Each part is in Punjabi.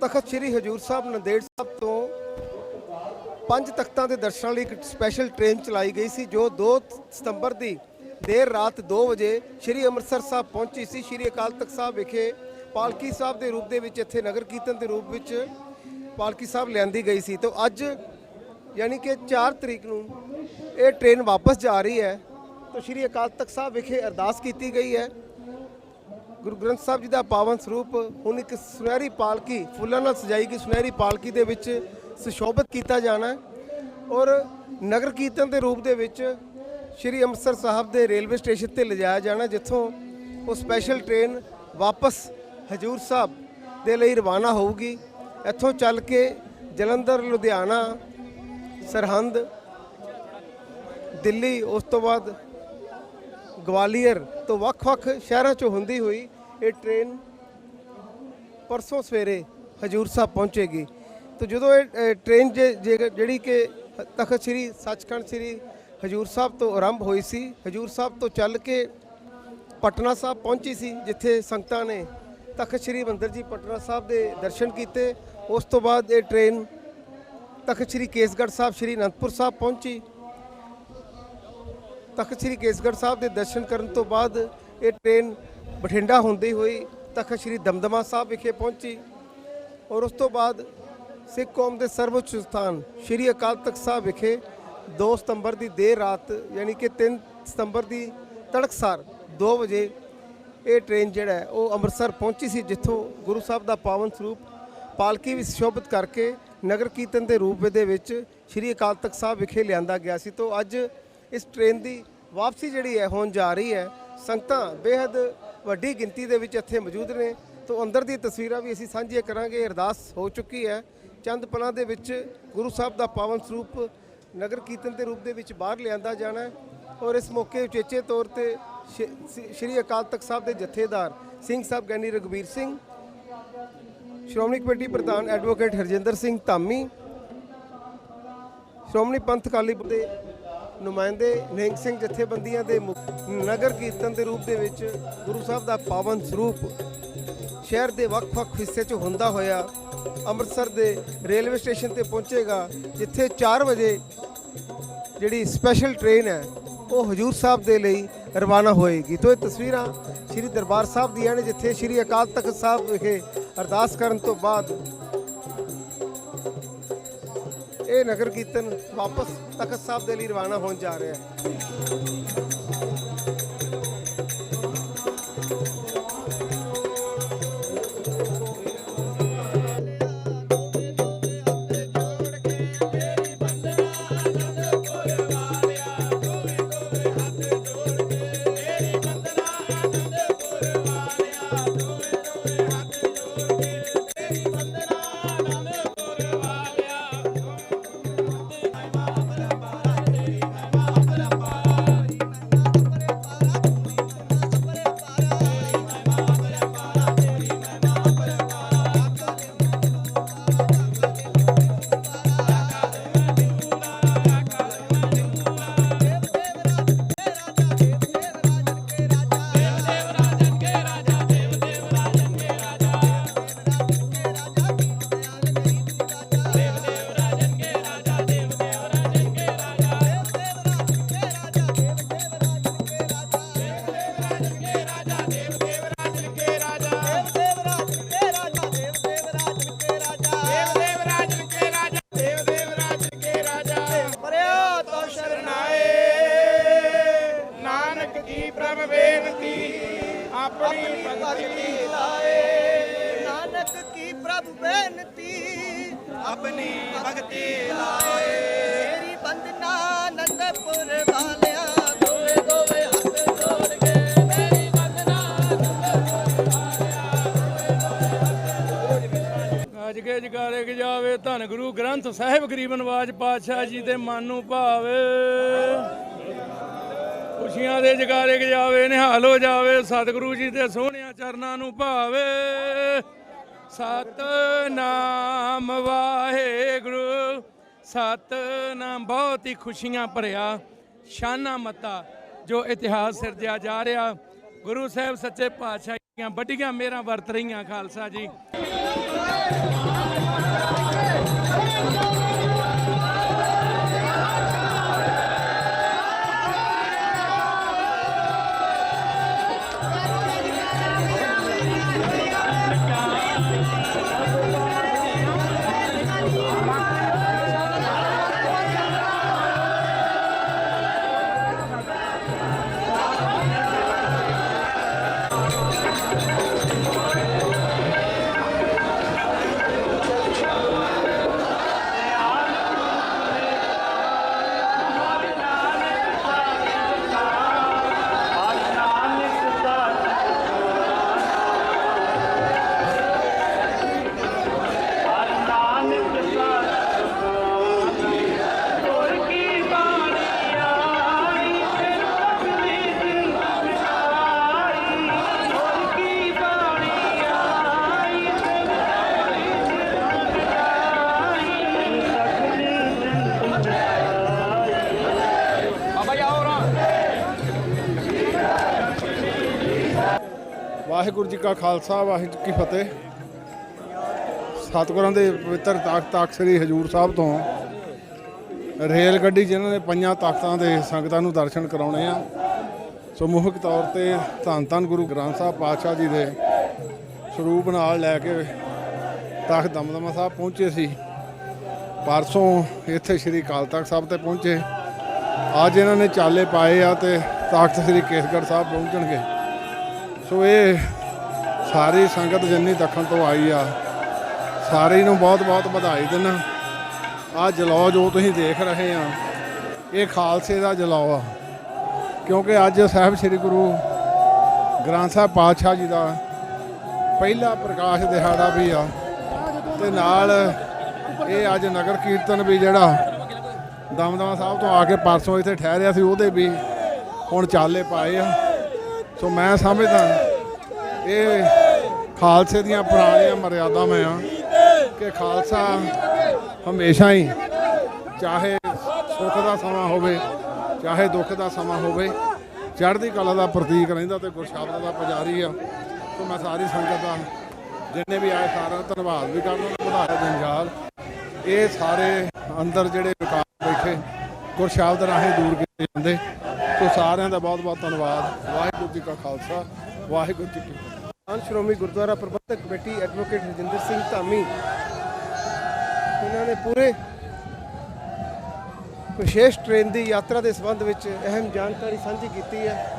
ਤਖਤ ਸ੍ਰੀ ਹਜੂਰ ਸਾਹਿਬ ਨੰਦੇੜ ਸਾਹਿਬ ਤੋਂ ਪੰਜ ਤਖਤਾਂ ਦੇ ਦਰਸ਼ਨਾਂ ਲਈ ਇੱਕ ਸਪੈਸ਼ਲ ਟ੍ਰੇਨ ਚਲਾਈ ਗਈ ਸੀ, ਜੋ 2 ਸਤੰਬਰ ਦੀ ਦੇਰ ਰਾਤ 2 ਵਜੇ ਸ੍ਰੀ ਅੰਮ੍ਰਿਤਸਰ ਸਾਹਿਬ ਪਹੁੰਚੀ ਸੀ। ਸ੍ਰੀ ਅਕਾਲ ਤਖਤ ਸਾਹਿਬ ਵਿਖੇ ਪਾਲਕੀ ਸਾਹਿਬ ਦੇ ਰੂਪ ਦੇ ਵਿੱਚ ਇੱਥੇ ਨਗਰ ਕੀਰਤਨ ਦੇ ਰੂਪ ਵਿੱਚ ਪਾਲਕੀ ਸਾਹਿਬ ਲਿਆਂਦੀ ਗਈ ਸੀ। ਤੋਂ ਅੱਜ ਯਾਨੀ ਕਿ 4 ਤਰੀਕ ਨੂੰ ਇਹ ਟ੍ਰੇਨ ਵਾਪਸ ਜਾ ਰਹੀ ਹੈ। ਤੋਂ ਸ੍ਰੀ ਅਕਾਲ ਤਖਤ ਸਾਹਿਬ ਵਿਖੇ ਅਰਦਾਸ ਕੀਤੀ ਗਈ ਹੈ। ਗੁਰੂ ਗ੍ਰੰਥ ਸਾਹਿਬ ਜੀ ਦਾ ਪਾਵਨ ਸਰੂਪ ਹੁਣ ਇੱਕ ਸੁਨਹਿਰੀ ਪਾਲਕੀ, ਫੁੱਲਾਂ ਨਾਲ ਸਜਾਈ ਗਈ ਸੁਨਹਿਰੀ ਪਾਲਕੀ ਦੇ ਵਿੱਚ ਸੁਸ਼ੋਭਿਤ ਕੀਤਾ ਜਾਣਾ ਔਰ ਨਗਰ ਕੀਰਤਨ ਦੇ ਰੂਪ ਦੇ ਵਿੱਚ ਸ਼੍ਰੀ ਅੰਮ੍ਰਿਤਸਰ ਸਾਹਿਬ ਦੇ ਰੇਲਵੇ ਸਟੇਸ਼ਨ ਤੇ ਲਿਜਾਇਆ ਜਾਣਾ ਜਿੱਥੋਂ ਉਹ ਸਪੈਸ਼ਲ ਟ੍ਰੇਨ ਵਾਪਸ ਹਜੂਰ ਸਾਹਿਬ ਦੇ ਲਈ ਰਵਾਨਾ ਹੋਊਗੀ। ਇੱਥੋਂ ਚੱਲ ਕੇ ਜਲੰਧਰ, ਲੁਧਿਆਣਾ, ਸਰਹੰਦ, ਦਿੱਲੀ, ਉਸ ਤੋਂ ਬਾਅਦ ਗਵਾਲੀਅਰ ਤੋਂ ਵੱਖ-ਵੱਖ ਸ਼ਹਿਰਾਂ ਚੋਂ ਹੁੰਦੀ ਹੋਈ ਇਹ ਟ੍ਰੇਨ ਪਰਸੋਂ ਸਵੇਰੇ ਹਜੂਰ ਸਾਹਿਬ ਪਹੁੰਚੇਗੀ। ਤਾਂ ਜਦੋਂ ਇਹ ਟ੍ਰੇਨ ਜੇ- ਜੇ- ਜਿਹੜੀ ਕਿ ਤਖਤ ਸ੍ਰੀ ਸੱਚਖੰਡ ਸ੍ਰੀ ਹਜੂਰ ਸਾਹਿਬ ਤੋਂ ਆਰੰਭ ਹੋਈ ਸੀ, ਹਜੂਰ ਸਾਹਿਬ ਤੋਂ ਚੱਲ ਕੇ ਪਟਨਾ ਸਾਹਿਬ ਪਹੁੰਚੀ ਸੀ, ਜਿੱਥੇ ਸੰਗਤਾਂ ਨੇ ਤਖਤ ਸ੍ਰੀ ਮੰਦਰ ਜੀ ਪਟਨਾ ਸਾਹਿਬ ਦੇ ਦਰਸ਼ਨ ਕੀਤੇ। ਉਸ ਤੋਂ ਬਾਅਦ ਇਹ ਟ੍ਰੇਨ ਤਖਤ ਸ੍ਰੀ ਕੇਸਗੜ੍ਹ ਸਾਹਿਬ ਸ੍ਰੀ ਅਨੰਦਪੁਰ ਸਾਹਿਬ ਪਹੁੰਚੀ। ਤਖਤ ਸ੍ਰੀ ਕੇਸਗੜ੍ਹ ਸਾਹਿਬ ਦੇ ਦਰਸ਼ਨ ਕਰਨ ਤੋਂ ਬਾਅਦ ਇਹ ਟ੍ਰੇਨ ਬਠਿੰਡਾ ਹੁੰਦੀ ਹੋਈ ਤਖਤ ਸ੍ਰੀ ਦਮਦਮਾ ਸਾਹਿਬ ਵਿਖੇ ਪਹੁੰਚੀ ਔਰ ਉਸ ਤੋਂ ਬਾਅਦ ਸਿੱਖ ਕੌਮ ਦੇ ਸਰਵਉੱਚ ਸਥਾਨ ਸ੍ਰੀ ਅਕਾਲ ਤਖਤ ਸਾਹਿਬ ਵਿਖੇ 2 ਸਤੰਬਰ ਦੀ ਦੇਰ ਰਾਤ, ਯਾਨੀ ਕਿ 3 ਸਤੰਬਰ ਦੀ ਤੜਕਸਾਰ 2 ਵਜੇ ਇਹ ਟ੍ਰੇਨ ਜਿਹੜਾ ਉਹ ਅੰਮ੍ਰਿਤਸਰ ਪਹੁੰਚੀ ਸੀ, ਜਿੱਥੋਂ ਗੁਰੂ ਸਾਹਿਬ ਦਾ ਪਾਵਨ ਸਰੂਪ ਪਾਲਕੀ ਵਿੱਚ ਸ਼ੋਭਿਤ ਕਰਕੇ ਨਗਰ ਕੀਰਤਨ ਦੇ ਰੂਪ ਦੇ ਵਿੱਚ ਸ੍ਰੀ ਅਕਾਲ ਤਖਤ ਸਾਹਿਬ ਵਿਖੇ ਲਿਆਂਦਾ ਗਿਆ ਸੀ। ਤੋਂ ਅੱਜ ਇਸ ਟ੍ਰੇਨ ਦੀ ਵਾਪਸੀ ਜਿਹੜੀ ਹੈ, ਹੋਣ ਜਾ ਰਹੀ ਹੈ, ਸੰਗਤਾਂ ਬੇहद ਵੱਡੀ ਗਿਣਤੀ ਦੇ ਵਿੱਚ ਇੱਥੇ ਮੌਜੂਦ ਨੇ। ਤੋਂ ਅੰਦਰ ਦੀ ਤਸਵੀਰਾਂ ਵੀ ਅਸੀਂ ਸਾਂਝੀਆਂ ਕਰਾਂਗੇ। ਅਰਦਾਸ ਹੋ ਚੁੱਕੀ ਹੈ। ਚੰਦ ਪਲਾਂ ਦੇ ਵਿੱਚ ਗੁਰੂ ਸਾਹਿਬ ਦਾ ਪਾਵਨ ਸਰੂਪ ਨਗਰ ਕੀਰਤਨ ਦੇ ਰੂਪ ਦੇ ਵਿੱਚ ਬਾਹਰ ਲਿਆਂਦਾ ਜਾਣਾ ਹੈ। ਔਰ ਇਸ ਮੌਕੇ ਉਚੇਚੇ ਤੌਰ ਤੇ ਸ਼੍ਰੀ- ਅਕਾਲ ਤਖਤ ਸਾਹਿਬ ਦੇ ਜਥੇਦਾਰ ਸਿੰਘ ਸਾਹਿਬ ਗਿਆਨੀ ਰਘਬੀਰ ਸਿੰਘ, ਸ਼੍ਰੋਮਣੀ ਕਮੇਟੀ ਪ੍ਰਧਾਨ ਐਡਵੋਕੇਟ ਹਰਜਿੰਦਰ ਸਿੰਘ ਧਾਮੀ, ਸ਼੍ਰੋਮਣੀ ਪੰਥ ਅਕਾਲੀ ਦੇ ਨੁਮਾਇੰਦੇ ਨਿਹੰਗ ਸਿੰਘ ਜਥੇਬੰਦੀਆਂ ਦੇ ਮੁਖ- ਨਗਰ ਕੀਰਤਨ ਦੇ ਰੂਪ ਦੇ ਵਿੱਚ ਗੁਰੂ ਸਾਹਿਬ ਦਾ ਪਾਵਨ ਸਰੂਪ ਸ਼ਹਿਰ ਦੇ ਵੱਖ-ਵੱਖ ਹਿੱਸੇ 'ਚ ਹੁੰਦਾ ਹੋਇਆ ਅੰਮ੍ਰਿਤਸਰ ਦੇ ਰੇਲਵੇ ਸਟੇਸ਼ਨ ਤੇ ਪਹੁੰਚੇਗਾ, ਜਿੱਥੇ 4 ਵਜੇ ਜਿਹੜੀ ਸਪੈਸ਼ਲ ਟ੍ਰੇਨ ਹੈ, ਉਹ ਹਜੂਰ ਸਾਹਿਬ ਦੇ ਲਈ ਰਵਾਨਾ ਹੋਏਗੀ। ਤੋਂ ਇਹ ਤਸਵੀਰਾਂ ਸ੍ਰੀ ਦਰਬਾਰ ਸਾਹਿਬ ਦੀਆਂ ਨੇ, ਜਿੱਥੇ ਸ੍ਰੀ ਅਕਾਲ ਤਖਤ ਸਾਹਿਬ ਵਿਖੇ ਅਰਦਾਸ ਕਰਨ ਤੋਂ ਬਾਅਦ ਇਹ ਨਗਰ ਕੀਰਤਨ ਵਾਪਸ ਤਖਤ ਸਾਹਿਬ ਦੇ ਲਈ ਰਵਾਨਾ ਹੋਣ ਜਾ ਰਿਹਾ ਹੈ। ਆਪਣੀ ਭਗਤੀ ਲਾਏ। ਮੇਰੀ ਬੰਦਨਾ ਆਨੰਦਪੁਰ ਵਾਲਿਆ ਦੋਵੇ ਦੋਵੇ ਹੱਥ ਜੋੜ ਕੇ ਮੇਰੀ ਬੰਦਨਾ ਗੱਜ ਕੇ। ਜਗਾਰੇ ਕੇ ਜਾਵੇ ਧੰਨ ਗੁਰੂ ਗ੍ਰੰਥ ਸਾਹਿਬ ਗਰੀਬ ਨਵਾਜ ਪਾਤਸ਼ਾਹ ਜੀ ਦੇ ਮਨ ਨੂੰ ਭਾਵੇ। ਖੁਸ਼ੀਆਂ ਦੇ ਜਗਾਰੇ ਕੇ ਜਾਵੇ ਨਿਹਾਲ ਹੋ ਜਾਵੇ ਸਤਿਗੁਰੂ ਜੀ ਦੇ ਸੋਹਣਿਆਂ ਚਰਨਾਂ ਨੂੰ ਭਾਵੇ। ਸਤਨਾਮ ਵਾਹਿਗੁਰੂ। ਸਤਨਾਮ, ਬਹੁਤ ਹੀ ਖੁਸ਼ੀਆਂ ਭਰਿਆ ਸ਼ਾਨਾ ਮਤਾ ਜੋ ਇਤਿਹਾਸ ਸਿਰਜਿਆ ਜਾ ਰਿਹਾ। ਗੁਰੂ ਸਾਹਿਬ ਸੱਚੇ ਪਾਤਸ਼ਾਹ ਦੀਆਂ ਵੱਡੀਆਂ ਮੇਰਾ ਵਰਤ ਰਹੀਆਂ ਖਾਲਸਾ ਜੀ। ਵਾਹਿਗੁਰੂ ਜੀ ਕਾ ਖਾਲਸਾ, ਵਾਹਿਗੁਰੂ ਜੀ ਕੀ ਫਤਿਹ। ਸਤਿਗੁਰਾਂ ਦੇ ਪਵਿੱਤਰ ਤਖਤ ਤਖਤ ਸ੍ਰੀ ਹਜੂਰ ਸਾਹਿਬ ਤੋਂ ਰੇਲ ਗੱਡੀ ਜਿਨ੍ਹਾਂ ਨੇ ਪੰਜਾਂ ਤਖਤਾਂ ਦੇ ਸੰਗਤਾਂ ਨੂੰ ਦਰਸ਼ਨ ਕਰਾਉਣੇ ਆ। ਸਮੂਹਿਕ ਤੌਰ ਤੇ ਧੰਨ ਧੰਨ ਗੁਰੂ ਗ੍ਰੰਥ ਸਾਹਿਬ ਪਾਤਸ਼ਾਹ ਜੀ ਦੇ ਸਰੂਪ ਨਾਲ ਲੈ ਕੇ ਤਖਤ ਦਮਦਮਾ ਸਾਹਿਬ ਪਹੁੰਚੇ ਸੀ। ਪਰਸੋਂ ਇੱਥੇ ਸ੍ਰੀ ਅਕਾਲ ਤਖਤ ਸਾਹਿਬ ਤੇ ਪਹੁੰਚੇ। ਅੱਜ ਇਹਨਾਂ ਨੇ ਚਾਲੇ ਪਾਏ ਆ ਤੇ ਤਖਤ ਸ੍ਰੀ ਕੇਸਗੜ੍ਹ ਸਾਹਿਬ ਪਹੁੰਚਣਗੇ। ਸੋ ਇਹ ਸਾਰੀ ਸੰਗਤ ਜਿੰਨੀ ਦੱਖਣ ਤੋਂ ਆਈ ਆ, ਸਾਰੇ ਨੂੰ ਬਹੁਤ ਬਹੁਤ ਵਧਾਈ ਦਿੰਦਾ। ਆ ਜਲੌ ਜੋ ਤੁਸੀਂ ਦੇਖ ਰਹੇ ਆ, ਇਹ ਖਾਲਸੇ ਦਾ ਜਲੌ ਆ। ਕਿਉਂਕਿ ਅੱਜ ਸਾਹਿਬ ਸ੍ਰੀ ਗੁਰੂ ਗ੍ਰੰਥ ਸਾਹਿਬ ਪਾਤਸ਼ਾਹ ਜੀ ਦਾ ਪਹਿਲਾ ਪ੍ਰਕਾਸ਼ ਦਿਹਾੜਾ ਵੀ ਆ। ਤੇ ਨਾਲ ਇਹ ਅੱਜ ਨਗਰ ਕੀਰਤਨ ਵੀ ਜਿਹੜਾ ਦਮਦਮਾ ਸਾਹਿਬ ਤੋਂ ਆ ਕੇ ਪਰਸੋਂ ਇੱਥੇ ਠਹਿਰਿਆ ਸੀ, ਉਹਦੇ ਵੀ ਹੁਣ ਚਾਲੇ ਪਾਏ ਆ। ਸੋ ਮੈਂ ਸਮਝਦਾ ਇਹ ਖਾਲਸੇ ਦੀਆਂ ਪੁਰਾਣੀਆਂ ਮਰਿਆਦਾਵਾਂ ਆ ਕਿ ਖਾਲਸਾ ਹਮੇਸ਼ਾ ਹੀ ਚਾਹੇ ਸੁੱਖ ਦਾ ਸਮਾਂ ਹੋਵੇ, ਚਾਹੇ ਦੁੱਖ ਦਾ ਸਮਾਂ ਹੋਵੇ, ਚੜ੍ਹਦੀ ਕਲਾ ਦਾ ਪ੍ਰਤੀਕ ਰਹਿੰਦਾ ਤੇ ਗੁਰਸ਼ਬਦ ਦਾ ਪੁਜਾਰੀ ਆ। ਸੋ ਮੈਂ ਸਾਰੀ ਸੰਗਤ ਦਾ ਜਿੰਨੇ ਵੀ ਆਏ ਸਾਰਿਆਂ ਦਾ ਧੰਨਵਾਦ ਵੀ ਕਰਦਾ ਤੇ ਵਧਾਇਆ ਜੰਜਾਲ ਇਹ ਸਾਰੇ ਅੰਦਰ ਜਿਹੜੇ ਵਿਕਾਰ ਬੈਠੇ, ਗੁਰਸ਼ਬਦ ਰਾਹੀਂ ਦੂਰ ਕੀਤੇ ਜਾਂਦੇ। ਸੋ ਸਾਰਿਆਂ ਦਾ ਬਹੁਤ ਬਹੁਤ ਧੰਨਵਾਦ। ਵਾਹਿਗੁਰੂ ਜੀ ਕਾ ਖਾਲਸਾ, ਵਾਹਿਗੁਰੂ ਜੀ ਕੀ ਫਤਿਹ। ਆਨ ਸ਼੍ਰੋਮਣੀ ਗੁਰਦੁਆਰਾ ਪ੍ਰਬੰਧਕ ਕਮੇਟੀ ਐਡਵੋਕੇਟ ਰਜਿੰਦਰ ਸਿੰਘ ਧਾਮੀ ਇਹਨਾਂ ਨੇ ਪੂਰੇ ਵਿਸ਼ੇਸ਼ ਟ੍ਰੇਨ ਦੀ ਯਾਤਰਾ ਦੇ ਸੰਬੰਧ ਵਿੱਚ ਅਹਿਮ ਜਾਣਕਾਰੀ ਸਾਂਝੀ ਕੀਤੀ ਹੈ।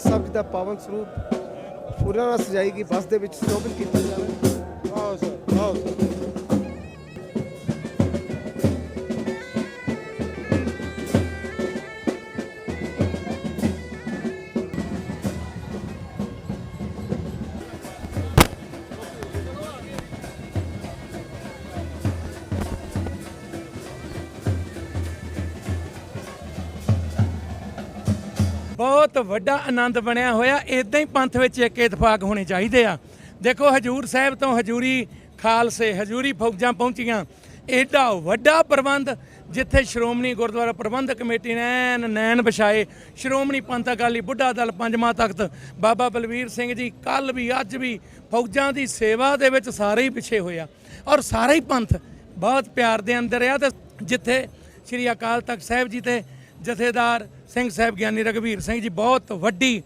ਗ੍ਰੰਥ ਸਾਹਿਬ ਜੀ ਦਾ ਪਾਵਨ ਸਰੂਪ ਫੁੱਲਾਂ ਨਾਲ ਸਜਾਈ ਗਈ, ਬੱਸ ਦੇ ਵਿੱਚ ਸ਼ੋਭਿਤ ਕੀਤਾ ਜਾਵੇ। ਬਹੁਤ ਵੱਡਾ ਆਨੰਦ ਬਣਿਆ ਹੋਇਆ। ਇਦਾਂ ਹੀ ਪੰਥ ਵਿੱਚ ਇੱਕ ਇਤਫਾਕ ਹੋਣੇ ਚਾਹੀਦੇ ਆ। ਦੇਖੋ ਹਜੂਰ ਸਾਹਿਬ ਤੋਂ ਹਜੂਰੀ ਖਾਲਸੇ, ਹਜੂਰੀ ਫੌਜਾਂ ਪਹੁੰਚੀਆਂ। ਐਡਾ ਵੱਡਾ ਪ੍ਰਬੰਧ ਜਿੱਥੇ ਸ਼੍ਰੋਮਣੀ ਗੁਰਦੁਆਰਾ ਪ੍ਰਬੰਧਕ ਕਮੇਟੀ ਨੇ ਐਨ ਨੈਣ ਵਿਛਾਏ। ਸ਼੍ਰੋਮਣੀ ਪੰਥ ਅਕਾਲੀ ਬੁੱਢਾ ਦਲ ਪੰਜਵਾਂ ਤਖਤ ਬਾਬਾ ਬਲਵੀਰ ਸਿੰਘ ਜੀ ਕੱਲ ਵੀ, ਅੱਜ ਵੀ ਫੌਜਾਂ ਦੀ ਸੇਵਾ ਦੇ ਵਿੱਚ ਸਾਰੇ ਹੀ ਪਿੱਛੇ ਹੋਇਆ ਔਰ ਸਾਰੇ ਹੀ ਪੰਥ ਬਹੁਤ ਪਿਆਰ ਦੇ ਅੰਦਰ ਆ ਤੇ ਜਿੱਥੇ ਸ੍ਰੀ ਅਕਾਲ ਤਖਤ ਸਾਹਿਬ ਜੀ ਤੇ ਜਥੇਦਾਰ ਸਿੰਘ ਸਾਹਿਬ ਗਿਆਨੀ ਰਘਵੀਰ ਸਿੰਘ ਜੀ ਬਹੁਤ ਵੱਡੀ,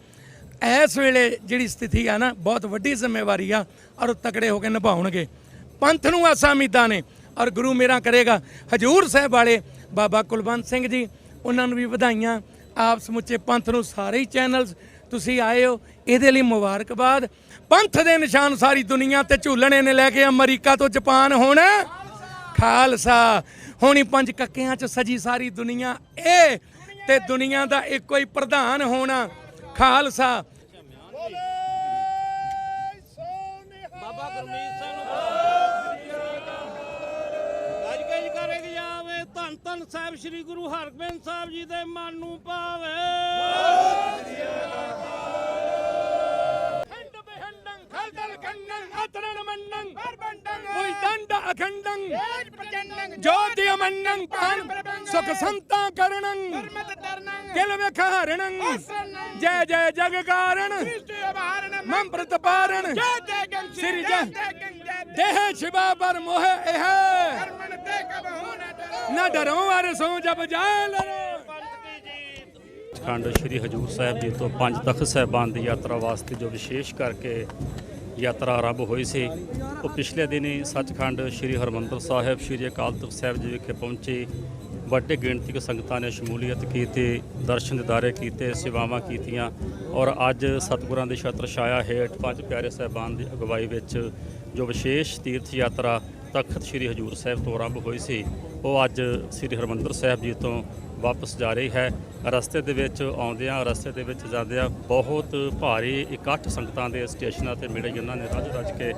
ਇਸ ਵੇਲੇ ਜਿਹੜੀ ਸਥਿਤੀ ਆ ਨਾ, ਬਹੁਤ ਵੱਡੀ ਜ਼ਿੰਮੇਵਾਰੀ ਆ ਔਰ ਉਹ ਤਕੜੇ ਹੋ ਕੇ ਨਿਭਾਉਣਗੇ। ਪੰਥ ਨੂੰ ਆਸਾਂ ਉਮੀਦਾਂ ਨੇ ਔਰ ਗੁਰੂ ਮੇਰਾ ਕਰੇਗਾ। ਹਜੂਰ ਸਾਹਿਬ ਵਾਲੇ ਬਾਬਾ ਕੁਲਵੰਤ ਸਿੰਘ ਜੀ, ਉਹਨਾਂ ਨੂੰ ਵੀ ਵਧਾਈਆਂ। ਆਪ ਸਮੁੱਚੇ ਪੰਥ ਨੂੰ ਸਾਰੇ ਹੀ ਚੈਨਲਸ ਤੁਸੀਂ ਆਏ ਹੋ, ਇਹਦੇ ਲਈ ਮੁਬਾਰਕਬਾਦ। ਪੰਥ ਦੇ ਨਿਸ਼ਾਨ ਸਾਰੀ ਦੁਨੀਆ ਤੇ ਝੂਲਣੇ ਨੇ ਲੈ ਕੇ ਅਮਰੀਕਾ ਤੋਂ ਜਾਪਾਨ ਹੁਣ। ਖਾਲਸਾ। ਹੋਣੀ ਪੰਜ ਕੱਕਿਆਂ ਚ ਸਜੀ ਸਾਰੀ ਦੁਨੀਆ। ਇਹ ਤੇ ਦੁਨੀਆ ਦਾ ਇੱਕੋ ਹੀ ਪ੍ਰਧਾਨ ਹੋਣਾ ਖਾਲਸਾ। ਬਾਬਾ ਗੁਰਮੀਤ ਸਿੰਘ ਨੂੰ ਗੱਜ ਗੱਜ ਕਰੇਗੀ ਜਾਵੇ ਧੰਨ ਧੰਨ ਸਾਹਿਬ ਸ੍ਰੀ ਗੁਰੂ ਹਰਗੋਬਿੰਦ ਸਾਹਿਬ ਜੀ ਦੇ ਮਨ ਨੂੰ ਪਾਵੇ ਹੰਡ ਬਹੰਡੰ ਖਲਦਲ ਕੰਨੰ ਕੋਈ ਦੰਡ ਅਖੰਡੰ ਜੋਤੀ ਅਮੰਨੰ ਪਾਨ ਸੁਖ ਸੰਤਾ ਕਰਣੰ ਕਿਲ ਵਿਖਾਰਣੰ ਜੈ ਜੈ ਜਗ ਕਾਰਣ ਮੰਪ੍ਰਤ ਪਾਰਣ ਸ੍ਰੀ ਜੈ ਦੇਹ ਸ਼ਿਵਾ ਪਰ ਮੋਹ ਇਹ ਨਾ ਡਰੋ। ਅਰ ਸੋ ਜਬ ਜਾਏ ਲਰੋ ਖੰਡ ਸ੍ਰੀ ਹਜੂਰ ਸਾਹਿਬ ਜੀ ਤੋਂ ਪੰਜ ਤਖਤ ਸਾਹਿਬਾਨ ਦੀ ਯਾਤਰਾ ਵਾਸਤੇ ਜੋ ਵਿਸ਼ੇਸ਼ ਕਰਕੇ ਯਾਤਰਾ ਆਰੰਭ ਹੋਈ ਸੀ ਉਹ ਪਿਛਲੇ ਦਿਨੀ ਸੱਚਖੰਡ ਸ੍ਰੀ ਹਰਮੰਦਰ ਸਾਹਿਬ ਸ੍ਰੀ ਅਕਾਲ ਤਖਤ ਸਾਹਿਬ ਜੀ ਵਿਖੇ ਪਹੁੰਚੀ। ਵੱਡੇ ਗਿਣਤੀ ਦੇ ਸੰਗਤਾਂ ਨੇ ਸ਼ਮੂਲੀਅਤ ਕੀਤੀ, ਦਰਸ਼ਨ ਦਿਦਾਰੇ ਕੀਤੇ, ਸੇਵਾਵਾਂ ਕੀਤੀਆਂ ਔਰ ਅੱਜ ਸਤਿਗੁਰਾਂ ਦੀ ਛਤਰ ਛਾਇਆ ਹੇਠ ਪੰਜ ਪਿਆਰੇ ਸਾਹਿਬਾਨ ਦੀ ਅਗਵਾਈ ਵਿੱਚ ਜੋ ਵਿਸ਼ੇਸ਼ ਤੀਰਥ ਯਾਤਰਾ ਤਖਤ ਸ੍ਰੀ ਹਜੂਰ ਸਾਹਿਬ ਤੋਂ ਆਰੰਭ ਹੋਈ ਸੀ, ਉਹ ਅੱਜ ਸ੍ਰੀ ਹਰਮੰਦਰ ਸਾਹਿਬ ਜੀ ਤੋਂ ਵਾਪਸ ਜਾ ਰਹੀ ਹੈ। ਰਸਤੇ ਦੇ ਵਿੱਚ ਆਉਂਦਿਆਂ, ਰਸਤੇ ਦੇ ਵਿੱਚ ਜਾਂਦਿਆਂ ਬਹੁਤ ਭਾਰੀ ਇਕੱਠ ਸੰਗਤਾਂ ਦੇ ਸਟੇਸ਼ਨਾਂ ਤੇ ਮਿਲੇ ਜਿਨ੍ਹਾਂ ਨੇ ਰੱਜ ਰੱਜ ਕੇ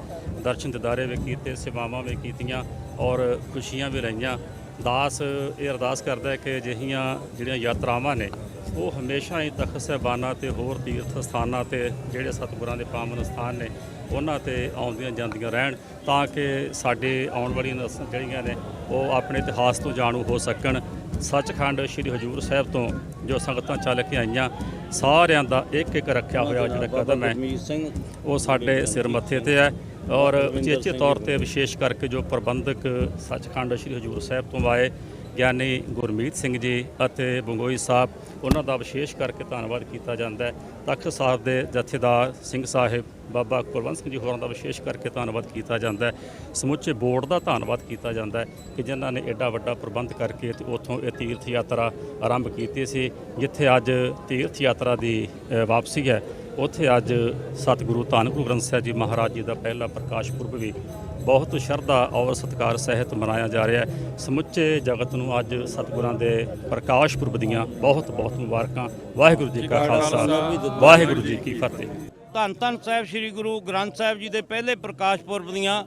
ਦਰਸ਼ਨ ਦਿਦਾਰੇ ਵੀ ਕੀਤੇ, ਸੇਵਾਵਾਂ ਵੀ ਕੀਤੀਆਂ ਔਰ ਖੁਸ਼ੀਆਂ ਵੀ ਰਹੀਆਂ। ਦਾਸ, ਇਹ ਅਰਦਾਸ ਕਰਦਾ ਹੈ ਕਿ ਅਜਿਹੀਆਂ ਜਿਹੜੀਆਂ ਯਾਤਰਾਵਾਂ ਨੇ, ਉਹ ਹਮੇਸ਼ਾ ਹੀ ਤਖਤ ਸਾਹਿਬਾਨਾਂ ਤੇ ਹੋਰ ਤੀਰਥ ਸਥਾਨਾਂ ਤੇ ਜਿਹੜੇ ਸਤਿਗੁਰਾਂ ਦੇ ਪਾਵਨ ਸਥਾਨ ਨੇ, ਉਹਨਾਂ ਤੇ ਆਉਂਦੀਆਂ ਜਾਂਦੀਆਂ ਰਹਿਣ ਤਾਂ ਕਿ ਸਾਡੇ ਆਉਣ ਵਾਲੀਆਂ ਨਸਲਾਂ ਜਿਹੜੀਆਂ ਨੇ, ਉਹ ਆਪਣੇ ਇਤਿਹਾਸ ਤੋਂ ਜਾਣੂ ਹੋ ਸਕਣ। ਸੱਚਖੰਡ ਸ੍ਰੀ ਹਜੂਰ ਸਾਹਿਬ ਤੋਂ ਜੋ ਸੰਗਤਾਂ ਚੱਲ ਕੇ ਆਈਆਂ, ਸਾਰਿਆਂ ਦਾ ਇੱਕ ਇੱਕ ਰੱਖਿਆ ਹੋਇਆ ਜਿਹੜਾ ਕਦਮ ਹੈ, ਉਹ ਸਾਡੇ ਸਿਰ ਮੱਥੇ ਤੇ ਹੈ। ਔਰ ਉਚੇਚੇ ਤੌਰ ਤੇ ਵਿਸ਼ੇਸ਼ ਕਰਕੇ ਜੋ ਪ੍ਰਬੰਧਕ ਸੱਚਖੰਡ ਸ੍ਰੀ ਹਜੂਰ ਸਾਹਿਬ ਤੋਂ ਆਏ ਗਿਆਨੀ ਗੁਰਮੀਤ ਸਿੰਘ ਜੀ ਅਤੇ ਬੰਗੋਈ ਸਾਹਿਬ ਉਹਨਾਂ ਦਾ ਵਿਸ਼ੇਸ਼ ਕਰਕੇ ਧੰਨਵਾਦ ਕੀਤਾ ਜਾਂਦਾ ਹੈ। ਤਖਤ ਸਾਹਿਬ ਦੇ ਜਥੇਦਾਰ ਸਿੰਘ ਸਾਹਿਬ ਬਾਬਾ ਕੁਲਵੰਤ ਸਿੰਘ ਜੀ ਹੋਰਾਂ ਦਾ ਵਿਸ਼ੇਸ਼ ਕਰਕੇ ਧੰਨਵਾਦ ਕੀਤਾ ਜਾਂਦਾ ਹੈ। ਸਮੁੱਚੇ ਬੋਰਡ ਦਾ ਧੰਨਵਾਦ ਕੀਤਾ ਜਾਂਦਾ ਹੈ ਕਿ ਜਿਨ੍ਹਾਂ ਨੇ ਐਡਾ ਵੱਡਾ ਪ੍ਰਬੰਧ ਕਰਕੇ ਤੇ ਉੱਥੋਂ ਇਹ ਤੀਰਥ ਯਾਤਰਾ ਆਰੰਭ ਕੀਤੀ ਸੀ ਜਿੱਥੇ ਅੱਜ ਤੀਰਥ ਯਾਤਰਾ ਦੀ ਵਾਪਸੀ ਹੈ। ਉੱਥੇ ਅੱਜ ਸਤਿਗੁਰੂ ਧੰਨ ਗੁਰੂ ਗ੍ਰੰਥ ਸਾਹਿਬ ਜੀ ਮਹਾਰਾਜ ਜੀ ਦਾ ਪਹਿਲਾ ਪ੍ਰਕਾਸ਼ ਪੁਰਬ ਵੀ ਬਹੁਤ ਸ਼ਰਧਾ ਔਰ ਸਤਿਕਾਰ ਸਹਿਤ ਮਨਾਇਆ ਜਾ ਰਿਹਾ ਹੈ। ਸਮੁੱਚੇ ਜਗਤ ਨੂੰ ਅੱਜ ਸਤਿਗੁਰਾਂ ਦੇ ਪ੍ਰਕਾਸ਼ ਪੁਰਬ ਦੀਆਂ ਬਹੁਤ ਬਹੁਤ ਮੁਬਾਰਕਾਂ। ਵਾਹਿਗੁਰੂ ਜੀ ਕਾ ਖਾਲਸਾ। ਵਾਹਿਗੁਰੂ ਜੀ ਕੀ ਫਤਿਹ। ਧੰਨ ਧੰਨ ਸਾਹਿਬ ਸ੍ਰੀ ਗੁਰੂ ਗ੍ਰੰਥ ਸਾਹਿਬ ਜੀ ਦੇ ਪਹਿਲੇ ਪ੍ਰਕਾਸ਼ ਪੁਰਬ ਦੀਆਂ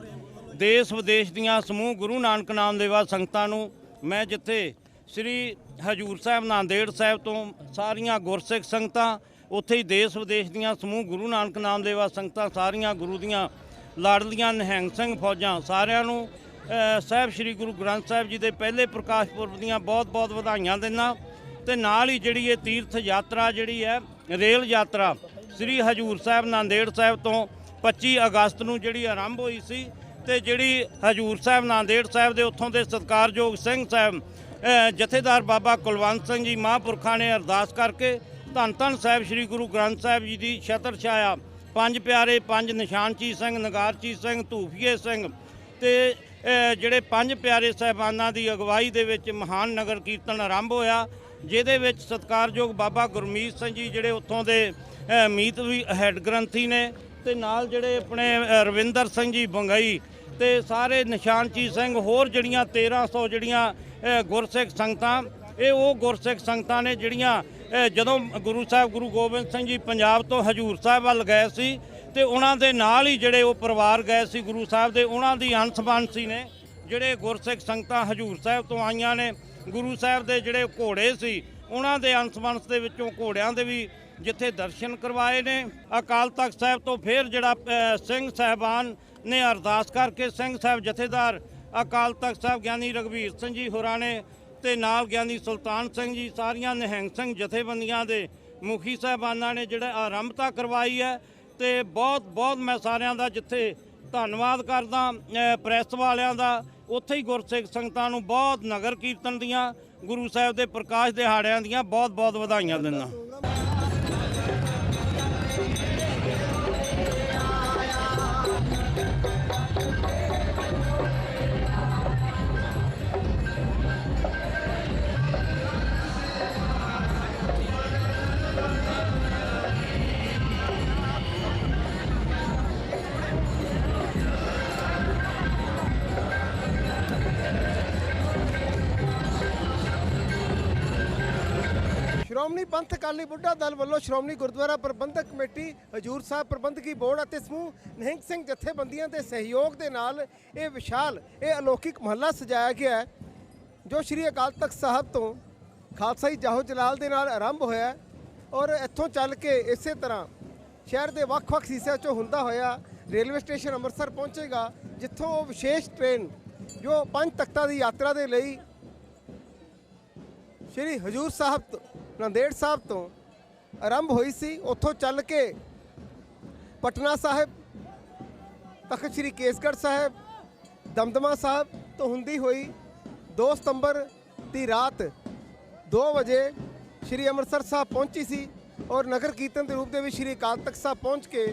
ਦੇਸ਼ ਵਿਦੇਸ਼ ਦੀਆਂ ਸਮੂਹ ਗੁਰੂ ਨਾਨਕ ਨਾਮ ਦੇਵਾ ਸੰਗਤਾਂ ਨੂੰ ਮੈਂ ਜਿੱਥੇ ਸ੍ਰੀ ਹਜੂਰ ਸਾਹਿਬ ਨਾਂਦੇੜ ਸਾਹਿਬ ਤੋਂ ਸਾਰੀਆਂ ਗੁਰਸਿੱਖ ਸੰਗਤਾਂ ਉੱਥੇ ਹੀ ਦੇਸ਼ ਵਿਦੇਸ਼ ਦੀਆਂ ਸਮੂਹ ਗੁਰੂ ਨਾਨਕ ਨਾਮ ਦੇਵਾ ਸੰਗਤਾਂ ਸਾਰੀਆਂ ਗੁਰੂ ਦੀਆਂ ਲਾੜਲੀਆਂ ਨਿਹੰਗ ਸਿੰਘ ਫੌਜਾਂ ਸਾਰਿਆਂ ਨੂੰ ਸਾਹਿਬ ਸ੍ਰੀ ਗੁਰੂ ਗ੍ਰੰਥ ਸਾਹਿਬ ਜੀ ਦੇ ਪਹਿਲੇ ਪ੍ਰਕਾਸ਼ ਪੁਰਬ ਦੀਆਂ ਬਹੁਤ-ਬਹੁਤ ਵਧਾਈਆਂ ਦਿੰਦਾ। ਤੇ ਨਾਲ ਹੀ ਜਿਹੜੀ ਇਹ ਤੀਰਥ ਯਾਤਰਾ ਜਿਹੜੀ ਹੈ, ਰੇਲ ਯਾਤਰਾ ਸ੍ਰੀ ਹਜੂਰ ਸਾਹਿਬ, ਨਾਂਦੇੜ ਸਾਹਿਬ ਤੋਂ 25 ਅਗਸਤ ਨੂੰ ਜਿਹੜੀ ਆਰੰਭ ਹੋਈ ਸੀ ਤੇ ਜਿਹੜੀ ਹਜੂਰ ਸਾਹਿਬ, ਨਾਂਦੇੜ ਸਾਹਿਬ ਦੇ ਉੱਥੋਂ ਦੇ ਸਤਿਕਾਰਯੋਗ ਸਿੰਘ ਸਾਹਿਬ ਜਥੇਦਾਰ ਬਾਬਾ ਕੁਲਵੰਤ ਸਿੰਘ ਜੀ ਮਹਾਂਪੁਰਖਾਂ ਨੇ ਅਰਦਾਸ ਕਰਕੇ ਧੰਨ ਧੰਨ ਸਾਹਿਬ ਸ੍ਰੀ ਗੁਰੂ ਗ੍ਰੰਥ ਸਾਹਿਬ ਜੀ ਦੀ ਛਤਰ ਛਾਇਆ। ਪੰਜ ਪਿਆਰੇ, ਪੰਜ ਨਿਸ਼ਾਨਚੀ ਸਿੰਘ ਨਗਾਰਚੀਤ ਸਿੰਘ, ਧੂਫੀਏ ਸਿੰਘ ਤੇ ਜਿਹੜੇ ਪੰਜ ਪਿਆਰੇ ਸਾਹਿਬਾਨਾਂ ਦੀ ਅਗਵਾਈ ਦੇ ਵਿੱਚ ਮਹਾਨ ਨਗਰ ਕੀਰਤਨ ਆਰੰਭ ਹੋਇਆ, ਜਿਹਦੇ ਵਿੱਚ ਸਤਿਕਾਰਯੋਗ ਬਾਬਾ ਗੁਰਮੀਤ ਸਿੰਘ ਜੀ ਜਿਹੜੇ ਉੱਥੋਂ ਦੇ ਮੀਤ ਵੀ ਹੈੱਡ ਗ੍ਰੰਥੀ ਨੇ ਤੇ ਨਾਲ ਜਿਹੜੇ ਆਪਣੇ ਰਵਿੰਦਰ ਸਿੰਘ ਜੀ ਬੰਗਈ ਤੇ ਸਾਰੇ ਨਿਸ਼ਾਨਚੀ ਸਿੰਘ, ਹੋਰ ਜਿਹੜੀਆਂ 1300 ਜਿਹੜੀਆਂ ਗੁਰਸਿੱਖ ਸੰਗਤਾਂ, ਇਹ ਉਹ ਗੁਰਸਿੱਖ ਸੰਗਤਾਂ ਨੇ ਜਿਹੜੀਆਂ ਜਦੋਂ ਗੁਰੂ ਸਾਹਿਬ, ਗੁਰੂ ਗੋਬਿੰਦ ਸਿੰਘ ਜੀ ਪੰਜਾਬ ਤੋਂ ਹਜੂਰ ਸਾਹਿਬ ਵੱਲ ਗਏ ਸੀ ਤੇ ਉਹਨਾਂ ਦੇ ਨਾਲ ਹੀ ਜਿਹੜੇ ਉਹ ਪਰਿਵਾਰ ਗਏ ਸੀ ਗੁਰੂ ਸਾਹਿਬ ਦੇ, ਉਹਨਾਂ ਦੀ ਅੰਸ਼ ਨੇ, ਜਿਹੜੇ ਗੁਰਸਿੱਖ ਸੰਗਤਾਂ ਹਜੂਰ ਸਾਹਿਬ ਤੋਂ ਆਈਆਂ ਨੇ, ਗੁਰੂ ਸਾਹਿਬ ਦੇ ਜਿਹੜੇ ਘੋੜੇ ਸੀ, ਉਹਨਾਂ ਦੇ ਅੰਸ਼ ਦੇ ਵਿੱਚੋਂ ਘੋੜਿਆਂ ਦੇ ਵੀ ਜਿੱਥੇ ਦਰਸ਼ਨ ਕਰਵਾਏ ਨੇ। ਅਕਾਲ ਤਖਤ ਸਾਹਿਬ ਤੋਂ ਫਿਰ ਜਿਹੜਾ ਸਿੰਘ ਸਾਹਿਬਾਨ ਨੇ ਅਰਦਾਸ ਕਰਕੇ, ਸਿੰਘ ਸਾਹਿਬ ਜਥੇਦਾਰ ਅਕਾਲ ਤਖਤ ਸਾਹਿਬ ਗਿਆਨੀ ਰਗਵੀਰ ਸਿੰਘ ਜੀ ਹੋਰਾਂ ਨੇ ਤੇ ਨਾਲ ਗਿਆਨੀ ਸੁਲਤਾਨ ਸਿੰਘ ਜੀ ਸਾਰੀਆਂ ਨਿਹੰਗ ਸਿੰਘ ਜਥੇਬੰਦੀਆਂ ਦੇ ਮੁਖੀ ਸਾਹਿਬਾਨਾਂ ਨੇ ਜਿਹੜਾ ਆਰੰਭਤਾ ਕਰਵਾਈ ਹੈ ਤੇ ਬਹੁਤ ਬਹੁਤ ਮੈਂ ਸਾਰਿਆਂ ਦਾ ਜਿੱਥੇ ਧੰਨਵਾਦ ਕਰਦਾ ਅ, ਪ੍ਰੈਸ ਵਾਲਿਆਂ ਦਾ ਉੱਥੇ ਹੀ ਗੁਰਸਿੱਖ ਸੰਗਤਾਂ ਨੂੰ ਬਹੁਤ ਨਗਰ ਕੀਰਤਨ ਦੀਆਂ ਗੁਰੂ ਸਾਹਿਬ ਦੇ ਪ੍ਰਕਾਸ਼ ਦਿਹਾੜਿਆਂ ਦੀਆਂ ਬਹੁਤ ਬਹੁਤ ਵਧਾਈਆਂ ਦਿੰਦਾ। ਪੰਥ ਅਕਾਲੀ ਬੁੱਢਾ ਦਲ ਵੱਲੋਂ ਸ਼੍ਰੋਮਣੀ ਗੁਰਦੁਆਰਾ ਪ੍ਰਬੰਧਕ ਕਮੇਟੀ, ਹਜੂਰ ਸਾਹਿਬ ਪ੍ਰਬੰਧਕੀ ਬੋਰਡ ਅਤੇ ਸਮੂਹ ਨਿਹੰਗ ਸਿੰਘ ਜਥੇਬੰਦੀਆਂ ਦੇ ਸਹਿਯੋਗ ਦੇ ਨਾਲ ਇਹ ਵਿਸ਼ਾਲ, ਇਹ ਅਲੌਕਿਕ ਮਹੱਲਾ ਸਜਾਇਆ ਗਿਆ ਹੈ, ਜੋ ਸ੍ਰੀ ਅਕਾਲ ਤਖਤ ਸਾਹਿਬ ਤੋਂ ਖਾਲਸਾਈ ਜਾਹੋ ਜਲਾਲ ਦੇ ਨਾਲ ਆਰੰਭ ਹੋਇਆ ਔਰ ਇੱਥੋਂ ਚੱਲ ਕੇ ਇਸੇ ਤਰ੍ਹਾਂ ਸ਼ਹਿਰ ਦੇ ਵੱਖ-ਵੱਖ ਹਿੱਸਿਆਂ ਚੋਂ ਹੁੰਦਾ ਹੋਇਆ ਰੇਲਵੇ ਸਟੇਸ਼ਨ ਅੰਮ੍ਰਿਤਸਰ ਪਹੁੰਚੇਗਾ, ਜਿੱਥੋਂ ਉਹ ਵਿਸ਼ੇਸ਼ ਟ੍ਰੇਨ ਜੋ ਪੰਜ ਤਖਤਾਂ ਦੀ ਯਾਤਰਾ ਦੇ ਲਈ ਸ਼੍ਰੀ ਹਜੂਰ ਸਾਹਿਬ ਤੋਂ ਨੰਦੇੜ ਸਾਹਿਬ ਤੋਂ ਆਰੰਭ ਹੋਈ ਸੀ ਉੱਥੋਂ ਚੱਲ ਕੇ ਪਟਨਾ ਸਾਹਿਬ ਤਖਤ ਸ਼੍ਰੀ ਕੇਸਗੜ੍ਹ ਸਾਹਿਬ ਦਮਦਮਾ ਸਾਹਿਬ ਤੋਂ ਹੁੰਦੀ ਹੋਈ 2 ਸਤੰਬਰ ਦੀ ਰਾਤ 2 ਵਜੇ ਸ਼੍ਰੀ ਅੰਮ੍ਰਿਤਸਰ ਸਾਹਿਬ ਪਹੁੰਚੀ ਸੀ ਔਰ ਨਗਰ ਕੀਰਤਨ ਦੇ ਰੂਪ ਦੇ ਵਿੱਚ ਸ਼੍ਰੀ ਅਕਾਲ ਤਖਤ ਸਾਹਿਬ ਪਹੁੰਚ ਕੇ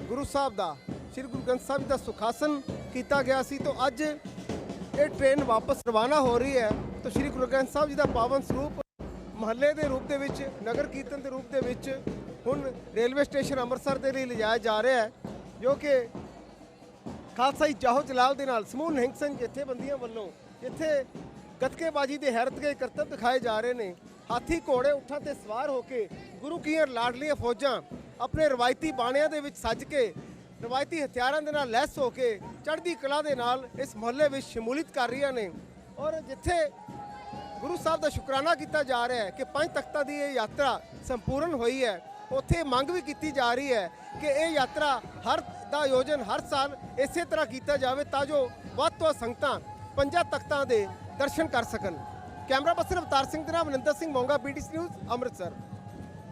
ਗੁਰੂ ਸਾਹਿਬ ਦਾ ਸ਼੍ਰੀ ਗੁਰੂ ਗ੍ਰੰਥ ਸਾਹਿਬ ਜੀ ਦਾ ਸੁਖਾਸਨ ਕੀਤਾ ਗਿਆ ਸੀ ਤੋਂ ਅੱਜ ਇਹ ਟ੍ਰੇਨ ਵਾਪਸ ਰਵਾਨਾ ਹੋ ਰਹੀ ਹੈ ਤਾਂ ਸ਼੍ਰੀ ਗੁਰੂ ਗ੍ਰੰਥ ਸਾਹਿਬ ਜੀ ਦਾ ਪਾਵਨ ਸਰੂਪ ਮਹੱਲੇ ਦੇ ਰੂਪ ਦੇ ਵਿੱਚ, ਨਗਰ ਕੀਰਤਨ ਦੇ ਰੂਪ ਦੇ ਵਿੱਚ ਹੁਣ ਰੇਲਵੇ ਸਟੇਸ਼ਨ ਅੰਮ੍ਰਿਤਸਰ ਦੇ ਲਈ ਲਿਜਾਇਆ ਜਾ ਰਿਹਾ ਹੈ, ਜੋ ਕਿ ਖਾਲਸਾ ਜਾਹੋ ਜਲਾਲ ਦੇ ਨਾਲ ਸਮੂਹ ਨਿਹੰਗ ਸਿੰਘ ਜਥੇਬੰਦੀਆਂ ਵੱਲੋਂ ਇੱਥੇ ਗੱਤਕੇਬਾਜੀ ਦੇ ਹੈਰਤਗੇ ਕਰਤੱਵ ਦਿਖਾਏ ਜਾ ਰਹੇ ਨੇ। ਹਾਥੀ, ਘੋੜੇ ਉੱਠਾਂ ਤੇ ਸਵਾਰ ਹੋ ਕੇ ਗੁਰੂ ਕੀਆਂ ਲਾਡਲੀਆਂ ਫੌਜਾਂ ਆਪਣੇ ਰਵਾਇਤੀ ਬਾਣਿਆਂ ਦੇ ਵਿੱਚ ਸੱਜ ਕੇ, ਰਵਾਇਤੀ ਹਥਿਆਰਾਂ ਦੇ ਨਾਲ ਲੈਸ ਹੋ ਕੇ ਚੜ੍ਹਦੀ ਕਲਾ ਦੇ ਨਾਲ ਇਸ ਮੁਹੱਲੇ ਵਿੱਚ ਸ਼ਮੂਲੀਅਤ ਕਰ ਰਹੀਆਂ ਨੇ। ਔਰ ਜਿੱਥੇ ਗੁਰੂ ਸਾਹਿਬ ਦਾ ਸ਼ੁਕਰਾਨਾ ਕੀਤਾ ਜਾ ਰਿਹਾ ਹੈ ਕਿ ਪੰਜ ਤਖਤਾਂ ਦੀ ਇਹ ਯਾਤਰਾ ਸੰਪੂਰਨ ਹੋਈ ਹੈ। ਉੱਥੇ ਮੰਗ ਵੀ ਕੀਤੀ ਜਾ ਰਹੀ ਹੈ ਕਿ ਇਹ ਯਾਤਰਾ ਹਰ ਦਾ ਆਯੋਜਨ ਹਰ ਸਾਲ ਇਸੇ ਤਰ੍ਹਾਂ ਕੀਤਾ ਜਾਵੇ ਤਾਂ ਜੋ ਵੱਧ ਤੋਂ ਵੱਧ ਸੰਗਤਾਂ ਪੰਜਾਂ ਤਖਤਾਂ ਦੇ ਦਰਸ਼ਨ ਕਰ ਸਕਣ। ਕੈਮਰਾ ਪਰਸਨ ਅਵਤਾਰ ਸਿੰਘ ਦੇ ਨਾਲ ਮਨਿੰਦਰ ਸਿੰਘ ਮੋਂਗਾ ਪੀਟੀਸੀ ਨਿਊਜ਼ ਅੰਮ੍ਰਿਤਸਰ।